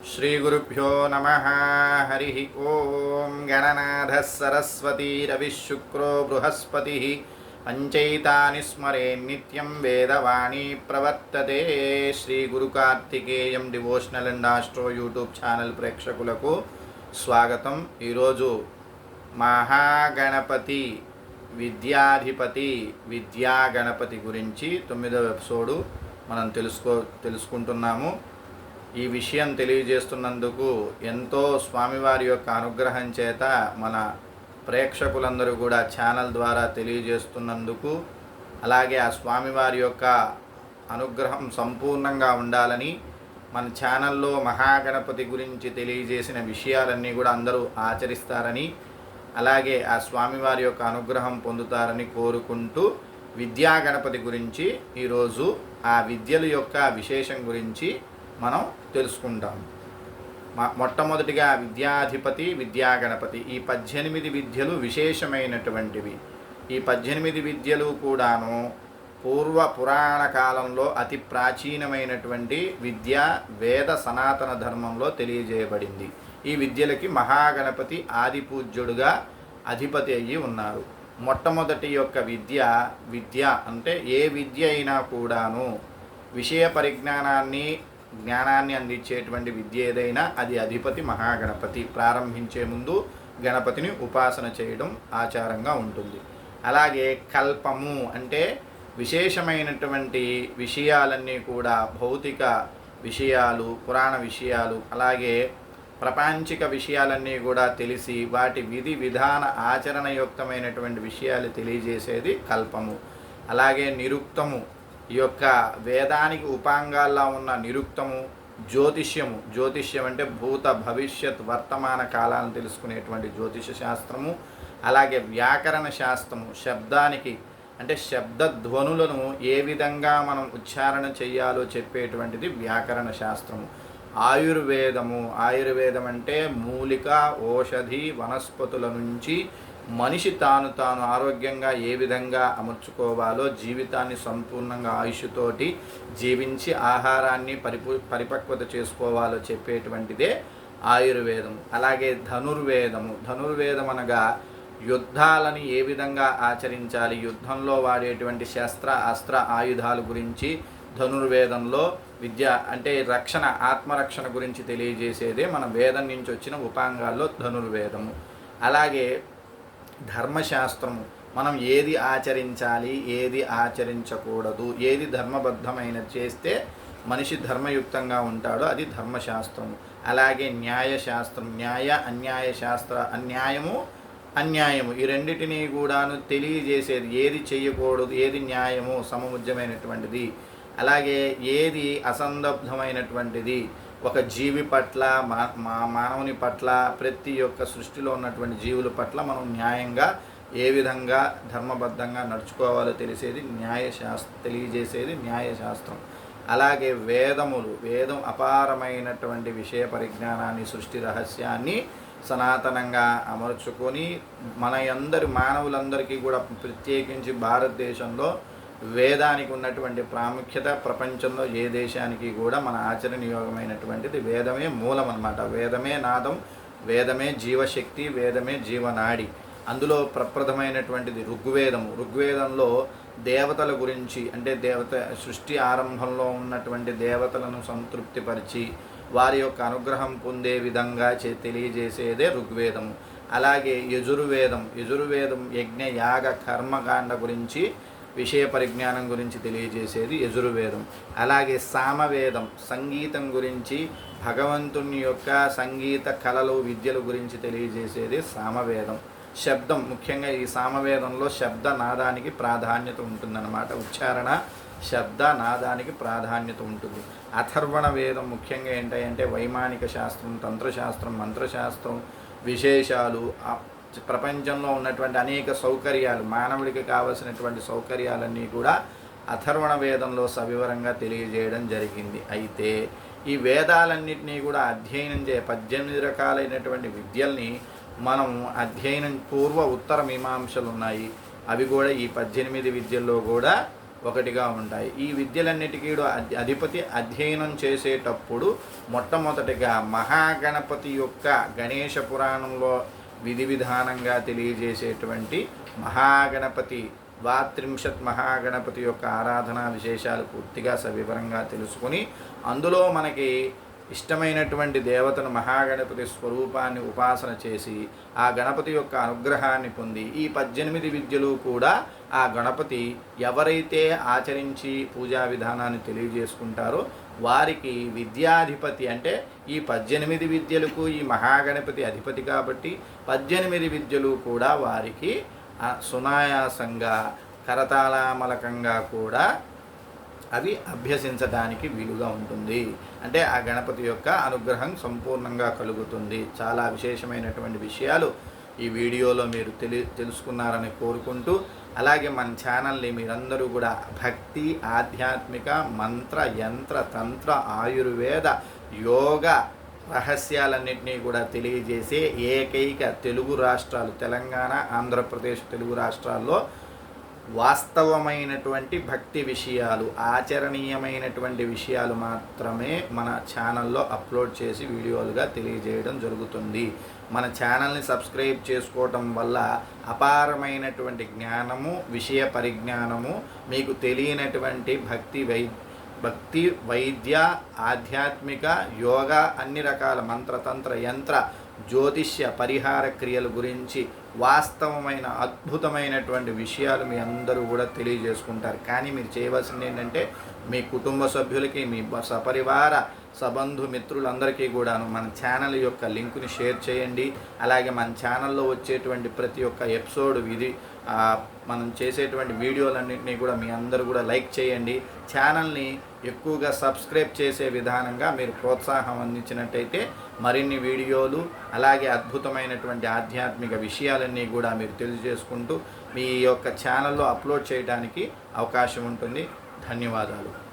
श्रीगुरुभ्यो नमः हरिः ॐ गणनाथः सरस्वतीरविः शुक्रो बृहस्पतिः पञ्चैतानि स्मरेन्नित्यं వేదవాణి ప్రవర్తతే Shri Guru Karthikeyam devotional and astro YouTube channel ప్రేక్షకులకు స్వాగతం ఈరోజు మహాగణపతి విద్యాధిపతి విద్యా గణపతి గురించి తొమ్మిదవ ఎపిసోడు మనం తెలుసుకో తెలుసుకుంటున్నాము ఈ విషయం తెలియజేస్తున్నందుకు ఎంతో స్వామివారి యొక్క అనుగ్రహం చేత మన ప్రేక్షకులందరూ కూడా ఛానల్ ద్వారా తెలియజేస్తున్నందుకు అలాగే ఆ స్వామివారి యొక్క అనుగ్రహం సంపూర్ణంగా ఉండాలని మన ఛానల్లో మహాగణపతి గురించి తెలియజేసిన విషయాలన్నీ కూడా అందరూ ఆచరిస్తారని అలాగే ఆ స్వామివారి యొక్క అనుగ్రహం పొందుతారని కోరుకుంటూ విద్యా గణపతి గురించి ఈరోజు ఆ విద్యల యొక్క విశేషం గురించి మనం తెలుసుకుంటాం. మొట్టమొదటిగా విద్యాధిపతి విద్యా గణపతి ఈ పద్దెనిమిది విద్యలు విశేషమైనటువంటివి. ఈ పద్దెనిమిది విద్యలు కూడాను పూర్వ పురాణ కాలంలో అతి ప్రాచీనమైనటువంటి విద్య వేద సనాతన ధర్మంలో తెలియజేయబడింది. ఈ విద్యలకి మహాగణపతి ఆది పూజ్యుడుగా అధిపతి అయ్యి ఉన్నారు. మొట్టమొదటి యొక్క విద్య విద్య అంటే ఏ విద్య అయినా కూడాను విషయ పరిజ్ఞానాన్ని జ్ఞానాన్ని అందించేటువంటి విద్య ఏదైనా అది అధిపతి మహాగణపతి. ప్రారంభించే ముందు గణపతిని ఉపాసన చేయడం ఆచారంగా ఉంటుంది. అలాగే కల్పము అంటే విశేషమైనటువంటి విషయాలన్నీ కూడా భౌతిక విషయాలు పురాణ విషయాలు అలాగే ప్రపంచిక విషయాలన్నీ కూడా తెలిసి వాటి విధి విధాన ఆచరణయుక్తమైనటువంటి విషయాలు తెలియజేసేది కల్పము. అలాగే నిరుక్తము ఈ యొక్క వేదానికి ఉపాంగాల్లో ఉన్న నిరుక్తము జ్యోతిష్యము జ్యోతిష్యం అంటే భూత భవిష్యత్ వర్తమాన కాలాలను తెలుసుకునేటువంటి జ్యోతిష శాస్త్రము అలాగే వ్యాకరణ శాస్త్రము శబ్దానికి అంటే శబ్ద ధ్వనులను ఏ విధంగా మనం ఉచ్చారణ చేయాలో చెప్పేటువంటిది వ్యాకరణ శాస్త్రము. ఆయుర్వేదము ఆయుర్వేదం అంటే మూలిక ఓషధి వనస్పతుల నుంచి మనిషి తాను తాను ఆరోగ్యంగా ఏ విధంగా అమర్చుకోవాలో జీవితాన్ని సంపూర్ణంగా ఆయుష్తోటి జీవించి ఆహారాన్ని పరిపు పరిపక్వత చేసుకోవాలో చెప్పేటువంటిదే ఆయుర్వేదం. అలాగే ధనుర్వేదము. ధనుర్వేదం అనగా యుద్ధాలని ఏ విధంగా ఆచరించాలి? యుద్ధంలో వాడేటువంటి శస్త్ర అస్త్ర ఆయుధాల గురించి ధనుర్వేదంలో విద్య అంటే రక్షణ ఆత్మరక్షణ గురించి తెలియజేసేదే మన వేదం నుంచి వచ్చిన ఉపాంగాల్లో ధనుర్వేదము. అలాగే ధర్మశాస్త్రము. మనం ఏది ఆచరించాలి ఏది ఆచరించకూడదు ఏది ధర్మబద్ధమైన చేస్తే మనిషి ధర్మయుక్తంగా ఉంటాడో అది ధర్మశాస్త్రము. అలాగే న్యాయశాస్త్రం న్యాయ అన్యాయ శాస్త్ర అన్యాయము అన్యాయము. ఈ రెండింటినీ కూడాను తెలియజేసేది ఏది చేయకూడదు ఏది న్యాయము సమముజ్యమైనటువంటిది. అలాగే ఏది అసందబ్ధమైనటువంటిది. ఒక జీవి పట్ల మా మా మానవుని పట్ల ప్రతి ఒక్క సృష్టిలో ఉన్నటువంటి జీవుల పట్ల మనం న్యాయంగా ఏ విధంగా ధర్మబద్ధంగా నడుచుకోవాలో తెలిసేది న్యాయశాస్త్ర తెలియజేసేది న్యాయశాస్త్రం అలాగే వేదములు వేదం అపారమైనటువంటి విషయ పరిజ్ఞానాన్ని సృష్టి రహస్యాన్ని సనాతనంగా అమర్చుకొని మన అందరి మానవులందరికీ కూడా ప్రత్యేకించి భారతదేశంలో వేదానికి ఉన్నటువంటి ప్రాముఖ్యత ప్రపంచంలో ఏ దేశానికి కూడా మన ఆచరణీయోగమైనటువంటిది వేదమే మూలం అనమాట వేదమే నాదం వేదమే జీవశక్తి వేదమే జీవనాడి. అందులో ప్రప్రథమైనటువంటిది ఋగ్వేదము. ఋగ్వేదంలో దేవతల గురించి అంటే దేవత సృష్టి ఆరంభంలో ఉన్నటువంటి దేవతలను సంతృప్తిపరిచి వారి యొక్క అనుగ్రహం పొందే విధంగా చే తెలియజేసేదే ఋగ్వేదము. అలాగే యజుర్వేదం. యజుర్వేదం యజ్ఞ యాగ కర్మకాండ గురించి విషయ పరిజ్ఞానం గురించి తెలియజేసేది యజుర్వేదం. అలాగే సామవేదం సంగీతం గురించి భగవంతుని యొక్క సంగీత కళలు విద్యల గురించి తెలియజేసేది సామవేదం. శబ్దం ముఖ్యంగా ఈ సామవేదంలో శబ్ద నాదానికి ప్రాధాన్యత ఉంటుందన్నమాట. ఉచ్చారణ శబ్ద నాదానికి ప్రాధాన్యత ఉంటుంది. అథర్వణ వేదం ముఖ్యంగా ఏంటంటే వైమానిక శాస్త్రం తంత్రశాస్త్రం మంత్రశాస్త్రం విశేషాలు ప్రపంచంలో ఉన్నటువంటి అనేక సౌకర్యాలు మానవుడికి కావలసినటువంటి సౌకర్యాలన్నీ కూడా అథర్వణ వేదంలో సవివరంగా తెలియజేయడం జరిగింది. అయితే ఈ వేదాలన్నింటినీ కూడా అధ్యయనం చే పద్దెనిమిది రకాలైనటువంటి విద్యల్ని మనం అధ్యయనం పూర్వ ఉత్తర మీమాంసలు ఉన్నాయి. అవి కూడా ఈ పద్దెనిమిది విద్యల్లో కూడా ఒకటిగా ఉంటాయి. ఈ విద్యలన్నిటికీ కూడా అధి- అధిపతి అధ్యయనం చేసేటప్పుడు మొట్టమొదటిగా మహాగణపతి యొక్క గణేష పురాణంలో విధి విధానంగా తెలియజేసేటువంటి మహాగణపతి ద్వాత్రింశత్ మహాగణపతి యొక్క ఆరాధనా విశేషాలు పూర్తిగా సవివరంగా తెలుసుకుని అందులో మనకి ఇష్టమైనటువంటి దేవతను మహాగణపతి స్వరూపాన్ని ఉపాసన చేసి ఆ గణపతి యొక్క అనుగ్రహాన్ని పొంది ఈ పద్దెనిమిది విద్యలు కూడా ఆ గణపతి ఎవరైతే ఆచరించి పూజా విధానాన్ని తెలియజేసుకుంటారో వారికి విద్యాధిపతి అంటే ఈ పద్దెనిమిది విద్యలకు ఈ మహాగణపతి అధిపతి కాబట్టి పద్దెనిమిది విద్యలు కూడా వారికి సునాయాసంగా కరతాళామలకంగా కూడా అవి అభ్యసించడానికి వీలుగా ఉంటుంది. అంటే ఆ గణపతి యొక్క అనుగ్రహం సంపూర్ణంగా కలుగుతుంది. చాలా విశేషమైనటువంటి విషయాలు ఈ వీడియోలో మీరు తెలి తెలుసుకున్నారని కోరుకుంటూ అలాగే మన ఛానల్ని మీరందరూ కూడా భక్తి ఆధ్యాత్మిక మంత్ర యంత్ర తంత్ర ఆయుర్వేద యోగ రహస్యాలన్నింటినీ కూడా తెలియజేసే ఏకైక తెలుగు రాష్ట్రాలు తెలంగాణ ఆంధ్రప్రదేశ్ తెలుగు రాష్ట్రాల్లో వాస్తవమైనటువంటి భక్తి విషయాలు ఆచరణీయమైనటువంటి విషయాలు మాత్రమే మన ఛానల్లో అప్లోడ్ చేసి వీడియోలుగా తెలియజేయడం జరుగుతుంది. మన ఛానల్ని సబ్స్క్రైబ్ చేసుకోవటం వల్ల అపారమైనటువంటి జ్ఞానము విషయ పరిజ్ఞానము మీకు తెలియనటువంటి భక్తి వై భక్తి వైద్య ఆధ్యాత్మిక యోగా అన్ని రకాల మంత్రతంత్ర యంత్ర జ్యోతిష్య పరిహార క్రియల గురించి వాస్తవమైన అద్భుతమైనటువంటి విషయాలు మీ అందరూ కూడా తెలియజేసుకుంటారు. కానీ మీరు చేయవలసింది ఏంటంటే మీ కుటుంబ సభ్యులకి మీ సపరివార సబంధు మిత్రులందరికీ కూడాను మన ఛానల్ యొక్క లింకుని షేర్ చేయండి. అలాగే మన ఛానల్లో వచ్చేటువంటి ప్రతి ఒక్క ఎపిసోడ్ ఇది మనం చేసేటువంటి వీడియోలన్నింటినీ కూడా మీ అందరూ కూడా లైక్ చేయండి. ఛానల్ని ఎక్కువగా సబ్స్క్రైబ్ చేసే విధానంగా మీరు ప్రోత్సాహం అందించినట్టయితే మరిన్ని వీడియోలు అలాగే అద్భుతమైనటువంటి ఆధ్యాత్మిక విషయాలన్నీ కూడా మీరు తెలియజేసుకుంటూ మీ యొక్క ఛానల్లో అప్లోడ్ చేయడానికి అవకాశం ఉంటుంది. ధన్యవాదాలు.